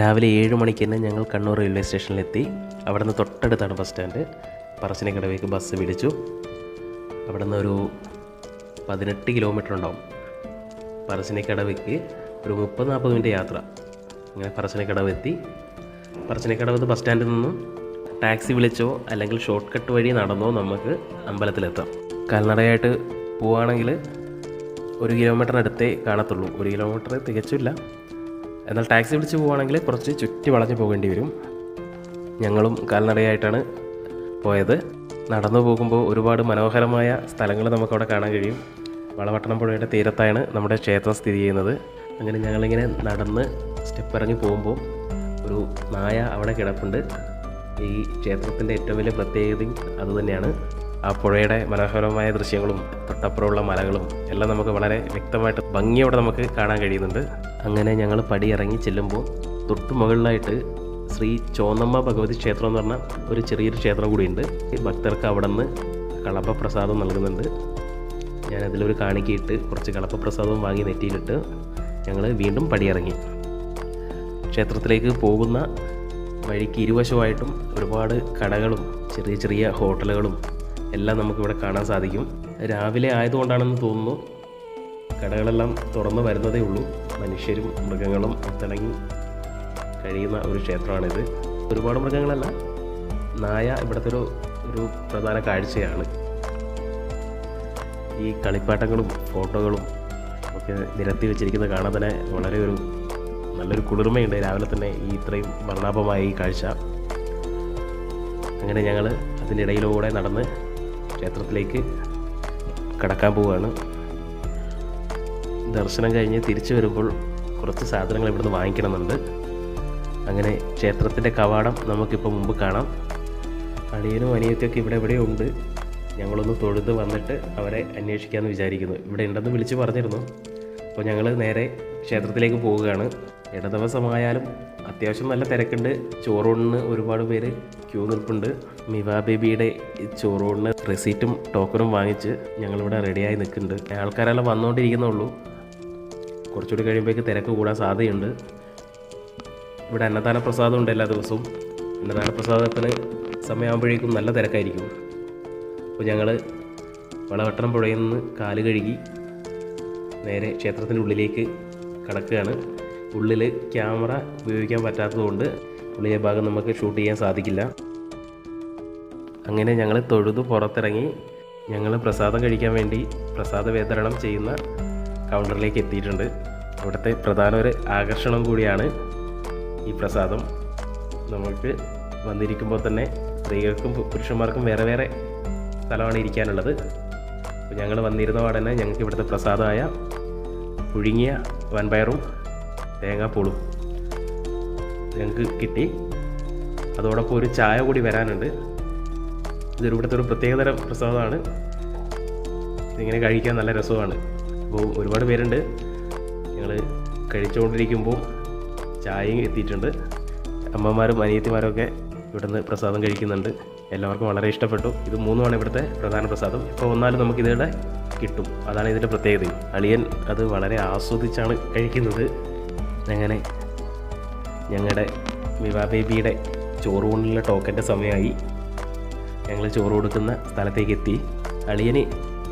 രാവിലെ ഏഴ് മണിക്ക് തന്നെ ഞങ്ങൾ കണ്ണൂർ റെയിൽവേ സ്റ്റേഷനിലെത്തി. അവിടെ നിന്ന് തൊട്ടടുത്താണ് ബസ് സ്റ്റാൻഡ്. പറശ്ശിനിക്കടവേക്ക് ബസ് പിടിച്ചു. അവിടെ നിന്ന് ഒരു പതിനെട്ട് കിലോമീറ്റർ ഉണ്ടാവും. പറശ്ശിനിക്കടവയ്ക്ക് ഒരു മുപ്പത് നാൽപ്പത് മിനിറ്റ് യാത്ര. അങ്ങനെ പറശ്ശിനിക്കടവ് എത്തി പറശ്ശിനിക്കടവ് ബസ് സ്റ്റാൻഡിൽ നിന്നും ടാക്സി വിളിച്ചോ അല്ലെങ്കിൽ ഷോർട്ട് കട്ട് വഴി നടന്നോ നമുക്ക് അമ്പലത്തിലെത്താം. കാൽനടയായിട്ട് പോവുകയാണെങ്കിൽ ഒരു കിലോമീറ്ററിനടുത്തേ കാണത്തുള്ളൂ. ഒരു കിലോമീറ്റർ തികച്ചില്ല എന്നാൽ ടാക്സി വിളിച്ച് പോവുകയാണെങ്കിൽ കുറച്ച് ചുറ്റി വളഞ്ഞു പോകേണ്ടി വരും. ഞങ്ങളും കാൽനടയായിട്ടാണ് പോയത്. നടന്നു പോകുമ്പോൾ ഒരുപാട് മനോഹരമായ സ്ഥലങ്ങൾ നമുക്കവിടെ കാണാൻ കഴിയും. വളവട്ടണം പുഴയുടെ തീരത്താണ് നമ്മുടെ ക്ഷേത്രം സ്ഥിതി ചെയ്യുന്നത്. അങ്ങനെ ഞങ്ങളിങ്ങനെ നടന്ന് സ്റ്റെപ്പ് ഇറങ്ങി പോകുമ്പോൾ ഒരു നായ അവിടെ കിടപ്പുണ്ട്. ഈ ക്ഷേത്രത്തിന്റെ ഏറ്റവും വലിയ പ്രത്യേകതയും അതുതന്നെയാണ് ആ പുഴയുടെ മനോഹരമായ ദൃശ്യങ്ങളും തൊട്ടപ്പുറമുള്ള മലകളും എല്ലാം നമുക്ക് വളരെ വ്യക്തമായിട്ട് ഭംഗിയോടെ നമുക്ക് കാണാൻ കഴിയുന്നുണ്ട്. അങ്ങനെ ഞങ്ങൾ പടി ഇറങ്ങി ചെല്ലുമ്പോൾ തൊട്ട് മുകളിലായിട്ട് ശ്രീ ചോന്നമ്മ ഭഗവതി ക്ഷേത്രം എന്ന് പറഞ്ഞ ഒരു ചെറിയൊരു ക്ഷേത്രം കൂടിയുണ്ട്. ഈ ഭക്തർക്ക് അവിടെ നിന്ന് കളപ്പപ്രസാദം നൽകുന്നുണ്ട്. ഞാനതിലൊരു കാണിക്കയിട്ട് കുറച്ച് കളപ്പപ്രസാദവും വാങ്ങി നെറ്റിയിലിട്ട് ഞങ്ങൾ വീണ്ടും പടിയിറങ്ങി. ക്ഷേത്രത്തിലേക്ക് പോകുന്ന വഴിക്ക് ഇരുവശമായിട്ടും ഒരുപാട് കടകളും ചെറിയ ചെറിയ ഹോട്ടലുകളും എല്ലാം നമുക്കിവിടെ കാണാൻ സാധിക്കും. രാവിലെ ആയതുകൊണ്ടാണെന്ന് തോന്നുന്നു കടകളെല്ലാം തുറന്നു വരുന്നതേ ഉള്ളൂ. മനുഷ്യരും മൃഗങ്ങളും ഒത്തിണങ്ങി കഴിയുന്ന ഒരു ക്ഷേത്രമാണിത്. ഒരുപാട് മൃഗങ്ങളല്ല നായ ഇവിടുത്തെ ഒരു ഒരു പ്രധാന കാഴ്ചയാണ്. ഈ കളിപ്പാട്ടങ്ങളും ഫോട്ടോകളും ഒക്കെ നിരത്തി വെച്ചിരിക്കുന്നത് കാണാൻ തന്നെ വളരെ ഒരു നല്ലൊരു കുളിർമയുണ്ട്. രാവിലെ തന്നെ ഈ ഇത്രയും വർണാഭമായ ഈ കാഴ്ച. അങ്ങനെ ഞങ്ങൾ അതിനിടയിലൂടെ നടന്ന് ക്ഷേത്രത്തിലേക്ക് കടക്കാൻ പോവുകയാണ്. ദർശനം കഴിഞ്ഞ് തിരിച്ചു വരുമ്പോൾ കുറച്ച് സാധനങ്ങൾ ഇവിടുന്ന് വാങ്ങിക്കണമെന്നുണ്ട്. അങ്ങനെ ക്ഷേത്രത്തിന്റെ കവാടം നമുക്കിപ്പോൾ മുമ്പ് കാണാം. അളിയനും അനിയത്തിയൊക്കെ ഇവിടെ എവിടെയോ ഉണ്ട്. ഞങ്ങളൊന്ന് തൊഴുത് വന്നിട്ട് അവരെ അന്വേഷിക്കാമെന്ന് വിചാരിക്കുന്നു. ഇവിടെ ഉണ്ടെന്ന് വിളിച്ച് പറഞ്ഞിരുന്നു. അപ്പോൾ ഞങ്ങൾ നേരെ ക്ഷേത്രത്തിലേക്ക് പോവുകയാണ്. ഇടദിവസമായാലും അത്യാവശ്യം നല്ല തിരക്കുണ്ട്. ചോറൂണിന് ഒരുപാട് പേര് ക്യൂ നിൽപ്പുണ്ട്. മിവാ ബേബിയുടെ ചോറൂണിന് റെസീറ്റും ടോക്കണും വാങ്ങിച്ച് ഞങ്ങളിവിടെ റെഡിയായി നിൽക്കുന്നുണ്ട്. ആൾക്കാരെല്ലാം വന്നുകൊണ്ടിരിക്കുന്നുള്ളൂ കുറച്ചുകൂടി കഴിയുമ്പോഴേക്ക് തിരക്ക് കൂടാൻ സാധ്യതയുണ്ട്. ഇവിടെ അന്നദാന പ്രസാദം ഉണ്ട് എല്ലാ ദിവസവും. അന്നദാന പ്രസാദത്തിന് സമയമാകുമ്പോഴേക്കും നല്ല തിരക്കായിരിക്കും. അപ്പോൾ ഞങ്ങൾ വളവട്ടണം പുഴയിൽ നിന്ന് കാൽ കഴുകി നേരെ ക്ഷേത്രത്തിന്റെ ഉള്ളിലേക്ക് കടക്കുകയാണ്. ഉള്ളിൽ ക്യാമറ ഉപയോഗിക്കാൻ പറ്റാത്തതുകൊണ്ട് ഉള്ളിലെ ഭാഗം നമുക്ക് ഷൂട്ട് ചെയ്യാൻ സാധിക്കില്ല. അങ്ങനെ ഞങ്ങൾ തൊഴുതു പുറത്തിറങ്ങി ഞങ്ങൾ പ്രസാദം കഴിക്കാൻ വേണ്ടി പ്രസാദ വിതരണം ചെയ്യുന്ന കൗണ്ടറിലേക്ക് എത്തിയിട്ടുണ്ട്. അവിടുത്തെ പ്രധാന ഒരു ആകർഷണം കൂടിയാണ് ഈ പ്രസാദം. നമുക്ക് വന്നിരിക്കുമ്പോൾ തന്നെ സ്ത്രീകൾക്കും പുരുഷന്മാർക്കും വേറെ വേറെ സ്ഥലമാണ് ഇരിക്കാനുള്ളത്. അപ്പോൾ ഞങ്ങൾ വന്നിരുന്ന പാടന്നെ ഞങ്ങൾക്ക് ഇവിടുത്തെ പ്രസാദമായ പുഴുങ്ങിയ വൻപയറും തേങ്ങാപ്പൂളും ഞങ്ങൾക്ക് കിട്ടി. അതോടൊപ്പം ഒരു ചായ കൂടി വരാനുണ്ട്. ഇതൊരു ഇവിടുത്തെ ഒരു പ്രത്യേകതരം പ്രസാദമാണ്. ഇതിങ്ങനെ കഴിക്കാൻ നല്ല രസമാണ്. അപ്പോൾ ഒരുപാട് പേരുണ്ട്. ഞങ്ങൾ കഴിച്ചുകൊണ്ടിരിക്കുമ്പോൾ ചായയും എത്തിയിട്ടുണ്ട്. അമ്മമാരും അനിയത്തിമാരൊക്കെ ഇവിടുന്ന് പ്രസാദം കഴിക്കുന്നുണ്ട്. എല്ലാവർക്കും വളരെ ഇഷ്ടപ്പെട്ടു. ഇത് മൂന്നുമാണ് ഇവിടുത്തെ പ്രധാന പ്രസാദം. ഇപ്പോൾ നമുക്ക് ഇതിവിടെ കിട്ടും. അതാണ് ഇതിന്റെ പ്രത്യേകത അളിയൻ അത് വളരെ ആസ്വദിച്ചാണ് കഴിക്കുന്നത്. അങ്ങനെ ഞങ്ങളുടെ വിവാ ബേബിയുടെ ചോറ് കൊണ്ടുള്ള ടോക്കന്റെ സമയമായി ഞങ്ങൾ ചോറ് കൊടുക്കുന്ന സ്ഥലത്തേക്ക് എത്തി. അളിയന്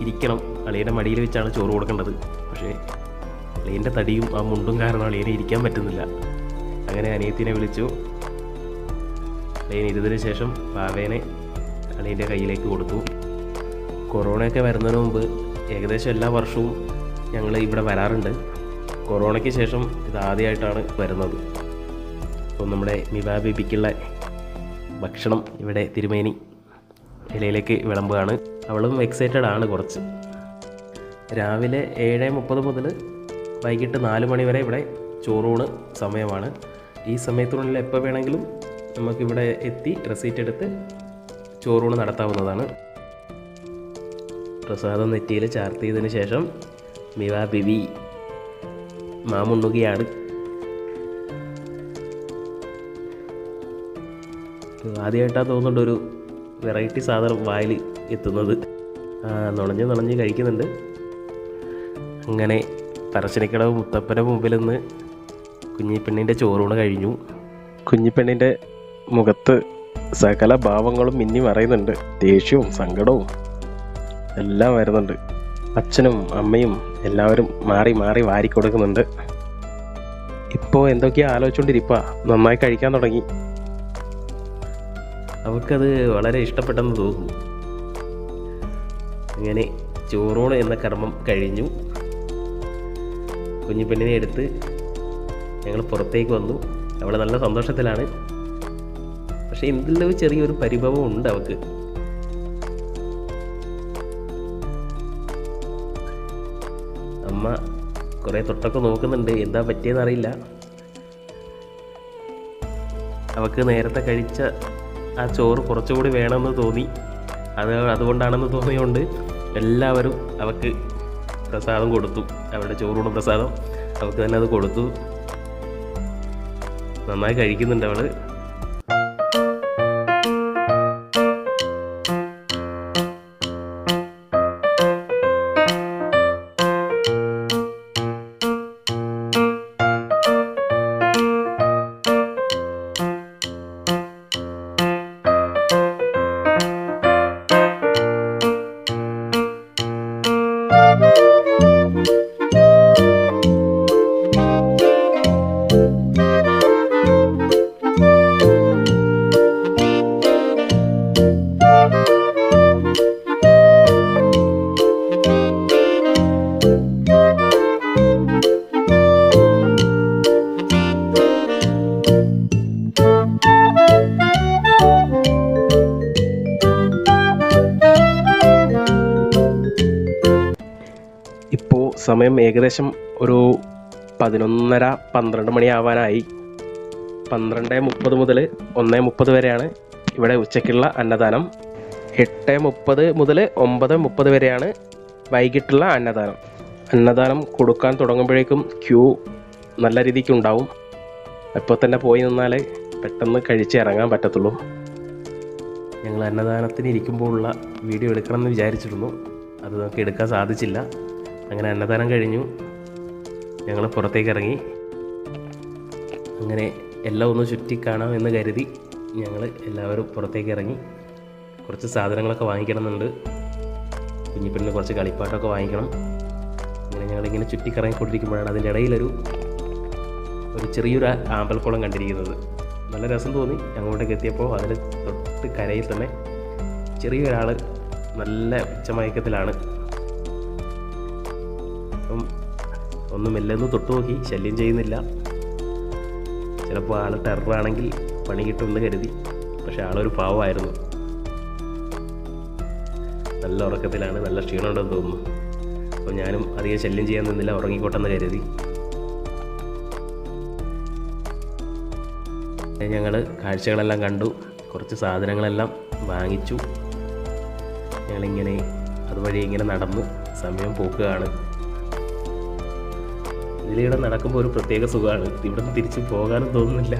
ഇരിക്കണം. അളിയന്റെ മടിയിൽ വെച്ചാണ് ചോറ് കൊടുക്കേണ്ടത്. പക്ഷേ അളിയന്റെ തടിയും ആ മുണ്ടും കാരണം അളിയനെ ഇരിക്കാൻ പറ്റുന്നില്ല. അങ്ങനെ അനിയത്തിനെ വിളിച്ചു. അളിയൻ ഇരുന്നതിന് ശേഷം പാവേനെ അളിയന്റെ കയ്യിലേക്ക് കൊടുത്തു. കൊറോണയൊക്കെ വരുന്നതിന് മുമ്പ് ഏകദേശം എല്ലാ വർഷവും ഞങ്ങൾ ഇവിടെ വരാറുണ്ട്. കൊറോണയ്ക്ക് ശേഷം ഇത് ആദ്യമായിട്ടാണ് വരുന്നത്. അപ്പോൾ നമ്മുടെ മിവാ ബേബിക്കുള്ള ഭക്ഷണം ഇവിടെ തിരുമേനി ഇലയിലേക്ക് വിളമ്പുകയാണ്. അവളും എക്സൈറ്റഡ് ആണ് കുറച്ച്. രാവിലെ ഏഴ് മുപ്പത് മുതൽ വൈകിട്ട് നാല് മണി വരെ ഇവിടെ ചോറൂണ് സമയമാണ്. ഈ സമയത്തിനുള്ളിൽ എപ്പോൾ വേണമെങ്കിലും നമുക്കിവിടെ എത്തി റെസീറ്റ് എടുത്ത് ചോറൂണ് നടത്താവുന്നതാണ്. പ്രസാദം നെറ്റിയിൽ ചാർത്തിയതിന് ശേഷം മിവാ ബിബി മാമുണ്ണുകയാണ്. ആദ്യമായിട്ടാണ് തോന്നുന്നുണ്ട് ഒരു വെറൈറ്റി സാധനം വായിൽ എത്തുന്നത്. നുണഞ്ഞ് നുണഞ്ഞ് കഴിക്കുന്നുണ്ട്. അങ്ങനെ പറശ്ശിനിക്കടവ് മുത്തപ്പന്റെ മുമ്പിൽ നിന്ന് കുഞ്ഞിപ്പെണ്ണിന്റെ ചോറൂണ് കഴിഞ്ഞു. കുഞ്ഞിപ്പെണ്ണിന്റെ മുഖത്ത് സകല ഭാവങ്ങളും മിന്നി മറയുന്നുണ്ട്. ദേഷ്യവും സങ്കടവും എല്ലാം വരുന്നുണ്ട്. അച്ഛനും അമ്മയും എല്ലാവരും മാറി മാറി വാരി കൊടുക്കുന്നുണ്ട് ഇപ്പോൾ എന്തൊക്കെയാ ആലോചിച്ചുകൊണ്ടിരിപ്പാ നന്നായി കഴിക്കാൻ തുടങ്ങി. അവൾക്കത് വളരെ ഇഷ്ടപ്പെട്ടെന്ന് തോന്നുന്നു. അങ്ങനെ ചോറൂണ് എന്ന കർമ്മം കഴിഞ്ഞു. കുഞ്ഞിപ്പെണ്ണിനെ എടുത്ത് ഞങ്ങൾ പുറത്തേക്ക് വന്നു. അവൾ നല്ല സന്തോഷത്തിലാണ്. പക്ഷേ എന്തെല്ലോ ചെറിയൊരു പരിഭവം ഉണ്ട് അവൾക്ക്. അമ്മ കുറേ തൊട്ടൊക്കെ നോക്കുന്നുണ്ട്. എന്താ പറ്റിയെന്ന് അറിയില്ല. അവൾക്ക് നേരത്തെ കഴിച്ച ആ ചോറ് കുറച്ചുകൂടി വേണമെന്ന് തോന്നി. അത് അതുകൊണ്ടാണെന്ന് തോന്നിയുകൊണ്ട് എല്ലാവരും അവൾക്ക് പ്രസാദം കൊടുത്തു. അവരുടെ ചോറൂണ് പ്രസാദം. അവൾക്ക് തന്നെ അത് കൊടുത്തു. നന്നായി കഴിക്കുന്നുണ്ട് അവൾ. സമയം ഏകദേശം ഒരു പതിനൊന്നര പന്ത്രണ്ട് മണിയാവാനായി. പന്ത്രണ്ട് മുപ്പത് മുതൽ ഒന്ന് മുപ്പത് വരെയാണ് ഇവിടെ ഉച്ചയ്ക്കുള്ള അന്നദാനം. എട്ട് മുപ്പത് മുതൽ ഒമ്പത് മുപ്പത് വരെയാണ് വൈകിട്ടുള്ള അന്നദാനം. അന്നദാനം കൊടുക്കാൻ തുടങ്ങുമ്പോഴേക്കും ക്യൂ നല്ല രീതിക്ക് ഉണ്ടാവും. ഇപ്പോൾ തന്നെ പോയി നിന്നാൽ പെട്ടെന്ന് കഴിച്ച് ഇറങ്ങാൻ പറ്റത്തുള്ളൂ. ഞങ്ങൾ അന്നദാനത്തിന് ഇരിക്കുമ്പോഴുള്ള വീഡിയോ എടുക്കണമെന്ന് വിചാരിച്ചിരുന്നു. അത് നമുക്ക് എടുക്കാൻ സാധിച്ചില്ല. അങ്ങനെ അന്നദാനം കഴിഞ്ഞു. ഞങ്ങൾ പുറത്തേക്ക് ഇറങ്ങി. അങ്ങനെ എല്ലാം ഒന്ന് ചുറ്റി കാണാം എന്ന് കരുതി ഞങ്ങൾ എല്ലാവരും പുറത്തേക്ക് ഇറങ്ങി. കുറച്ച് സാധനങ്ങളൊക്കെ വാങ്ങിക്കണമെന്നുണ്ട്. കുഞ്ഞിപ്പെണ്ണിന് കുറച്ച് കളിപ്പാട്ടമൊക്കെ വാങ്ങിക്കണം. അങ്ങനെ ഞങ്ങളിങ്ങനെ ചുറ്റിക്കറങ്ങിക്കൊണ്ടിരിക്കുമ്പോഴാണ് അതിന്റെ ഇടയിലൊരു ഒരു ചെറിയൊരു ആമ്പൽക്കുളം കണ്ടിരിക്കുന്നത്. നല്ല രസം തോന്നി. അങ്ങോട്ടേക്ക് എത്തിയപ്പോൾ അതിന് തൊട്ട് കരയിൽ തന്നെ ചെറിയൊരാൾ നല്ല ഉച്ചമയക്കത്തിലാണ്. അപ്പം ഒന്ന് മെല്ലെന്ന് തൊട്ട് നോക്കി ശല്യം ചെയ്യുന്നില്ല. ചിലപ്പോൾ ആൾ ടെററാണെങ്കിൽ പണി കിട്ടുമെന്ന് കരുതി. പക്ഷെ ആളൊരു പാവമായിരുന്നു. നല്ല ഉറക്കത്തിലാണ് നല്ല ക്ഷീണമുണ്ടെന്ന് തോന്നുന്നു. അപ്പോൾ ഞാനും അധികം ശല്യം ചെയ്യാൻ നിന്നില്ല ഉറങ്ങിക്കോട്ടെന്ന് കരുതി. ഞങ്ങൾ കാഴ്ചകളെല്ലാം കണ്ടു കുറച്ച് സാധനങ്ങളെല്ലാം വാങ്ങിച്ചു. ഞങ്ങളിങ്ങനെ അതുവഴി ഇങ്ങനെ നടന്നു സമയം പോക്കുകയാണ്. ഇതിലൂടെ നടക്കുമ്പോൾ ഒരു പ്രത്യേക സുഖമാണ്. ഇവിടെ നിന്ന് തിരിച്ച് പോകാനും തോന്നുന്നില്ല.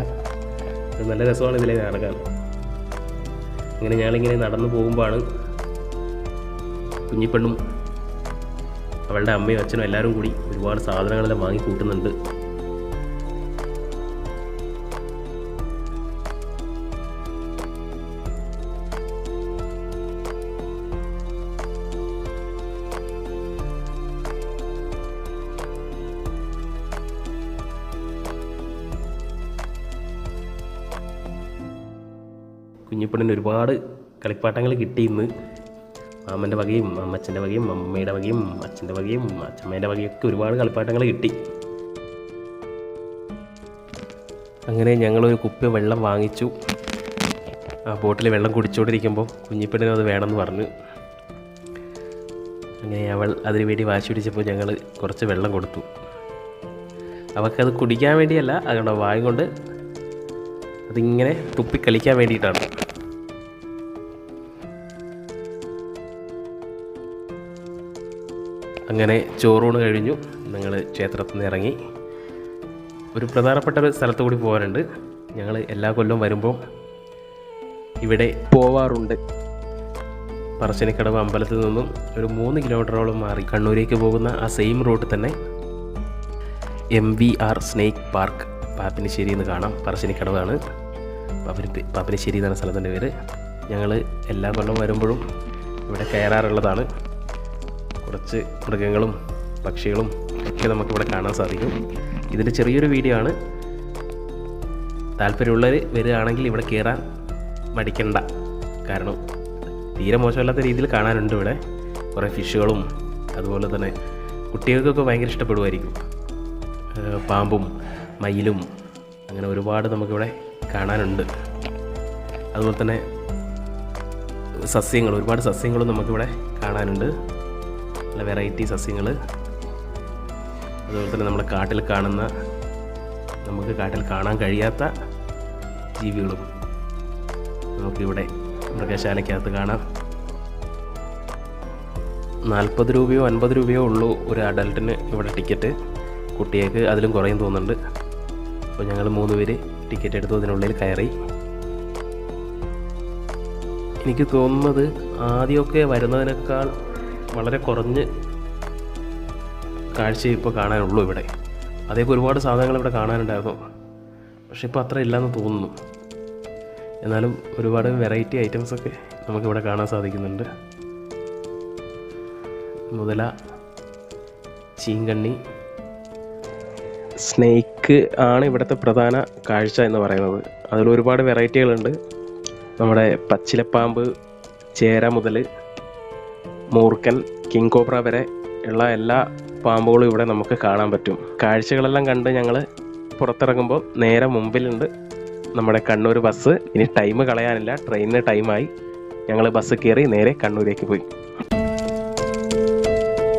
നല്ല രസമാണ് ഇതിലെ നടക്കാൻ ഇങ്ങനെ ഞങ്ങളിങ്ങനെ നടന്നു പോകുമ്പോഴാണ് കുഞ്ഞിപ്പെണ്ണും അവളുടെ അമ്മയും അച്ഛനും എല്ലാവരും കൂടി ഒരുപാട് സാധനങ്ങളെല്ലാം വാങ്ങി കൂട്ടുന്നുണ്ട് കുഞ്ഞിപ്പെണ്ണിന് ഒരുപാട് കളിപ്പാട്ടങ്ങൾ കിട്ടി ഇന്ന്. മാമന്റെ വകയും അമ്മച്ചന്റെ വകയും അമ്മയുടെ വകയും അച്ഛന്റെ വകയും അച്ഛമ്മേന്റെ വകയൊക്കെ ഒരുപാട് കളിപ്പാട്ടങ്ങൾ കിട്ടി. അങ്ങനെ ഞങ്ങളൊരു കുപ്പി വെള്ളം വാങ്ങിച്ചു. ആ ബോട്ടിൽ വെള്ളം കുടിച്ചുകൊണ്ടിരിക്കുമ്പോൾ കുഞ്ഞിപ്പെണ്ണിന് അത് വേണമെന്ന് പറഞ്ഞു. അങ്ങനെ അവൾ അതിനു വേണ്ടി വാശി പിടിച്ചപ്പോൾ ഞങ്ങൾ കുറച്ച് വെള്ളം കൊടുത്തു. അവൾക്കത് കുടിക്കാൻ വേണ്ടിയല്ല അതുകൊണ്ട് വായ കൊണ്ട് അതിങ്ങനെ തുപ്പി കളിക്കാൻ വേണ്ടിയിട്ടാണ്. അങ്ങനെ ചോറൂണ് കഴിഞ്ഞു. ഞങ്ങൾ ക്ഷേത്രത്തിൽ നിന്ന് ഇറങ്ങി. ഒരു പ്രധാനപ്പെട്ട ഒരു സ്ഥലത്ത് കൂടി പോകാനുണ്ട്. ഞങ്ങൾ എല്ലാ കൊല്ലവും വരുമ്പോൾ ഇവിടെ പോവാറുണ്ട്. പറശ്ശിനിക്കടവ് അമ്പലത്തിൽ നിന്നും ഒരു മൂന്ന് കിലോമീറ്ററോളം മാറി കണ്ണൂരേക്ക് പോകുന്ന ആ സെയിം റൂട്ട് തന്നെ M V R snake park Pappinissery എന്ന് കാണാം. പറശ്ശിനിക്കടവാണ്. പാപ്പിനി പാപ്പിനിശ്ശേരി എന്നാണ് സ്ഥലത്തിന്റെ പേര്. ഞങ്ങൾ എല്ലാ കൊല്ലം വരുമ്പോഴും ഇവിടെ കയറാറുള്ളതാണ്. കുറച്ച് മൃഗങ്ങളും പക്ഷികളും ഒക്കെ നമുക്കിവിടെ കാണാൻ സാധിക്കും. ഇതിന്റെ ചെറിയൊരു വീഡിയോ ആണ്. താല്പര്യമുള്ളവർ വരികയാണെങ്കിൽ ഇവിടെ കയറാൻ മടിക്കണ്ട. കാരണം തീരെ മോശമല്ലാത്ത രീതിയിൽ കാണാനുണ്ട് ഇവിടെ. കുറേ ഫിഷുകളും അതുപോലെ തന്നെ കുട്ടികൾക്കൊക്കെ ഭയങ്കര ഇഷ്ടപ്പെടുമായിരിക്കും. പാമ്പും മയിലും അങ്ങനെ ഒരുപാട് നമുക്കിവിടെ കാണാനുണ്ട്. അതുപോലെ തന്നെ സസ്യങ്ങൾ ഒരുപാട് സസ്യങ്ങളും നമുക്കിവിടെ കാണാനുണ്ട്. നല്ല വെറൈറ്റി സസ്യങ്ങൾ അതുപോലെ തന്നെ നമ്മുടെ കാട്ടിൽ കാണുന്ന നമുക്ക് കാട്ടിൽ കാണാൻ കഴിയാത്ത ജീവികളും നമുക്കിവിടെ മൃഗശാലയ്ക്കകത്ത് കാണാം. നാൽപ്പത് രൂപയോ അൻപത് രൂപയോ ഉള്ളൂ ഒരു അഡൽട്ടിന് ഇവിടെ ടിക്കറ്റ്. കുട്ടികൾക്ക് അതിലും കുറയും തോന്നുന്നുണ്ട്. അപ്പോൾ ഞങ്ങൾ മൂന്ന് പേര് ടിക്കറ്റ് എടുത്തു അതിനുള്ളിൽ കയറി. എനിക്ക് തോന്നുന്നത് ആദ്യമൊക്കെ വരുന്നതിനേക്കാൾ വളരെ കുറഞ്ഞ് കാഴ്ച ഇപ്പോൾ കാണാനുള്ളൂ ഇവിടെ. അതേപോലെ ഒരുപാട് സാധനങ്ങൾ ഇവിടെ കാണാനുണ്ടായിരുന്നു. പക്ഷെ ഇപ്പോൾ അത്ര ഇല്ലയെന്ന് തോന്നുന്നു. എന്നാലും ഒരുപാട് വെറൈറ്റി ഐറ്റംസൊക്കെ നമുക്കിവിടെ കാണാൻ സാധിക്കുന്നുണ്ട്. മുതല ചീങ്കണ്ണി സ്നേക്ക് ആണ് ഇവിടുത്തെ പ്രധാന കാഴ്ച എന്ന് പറയുന്നത്. അതിൽ ഒരുപാട് വെറൈറ്റികളുണ്ട് നമ്മുടെ പച്ചിലപ്പാമ്പ് ചേര മുതൽ മൂർക്കൻ കിങ് കോബ്ര വരെ ഉള്ള എല്ലാ പാമ്പുകളും ഇവിടെ നമുക്ക് കാണാൻ പറ്റും. കാഴ്ചകളെല്ലാം കണ്ട് ഞങ്ങൾ പുറത്തിറങ്ങുമ്പോൾ നേരെ മുമ്പിലുണ്ട് നമ്മുടെ കണ്ണൂർ ബസ്. ഇനി ടൈം കളയാനില്ല. ട്രെയിനിന് ടൈമായി ഞങ്ങൾ ബസ് കയറി നേരെ കണ്ണൂരേക്ക് പോയി.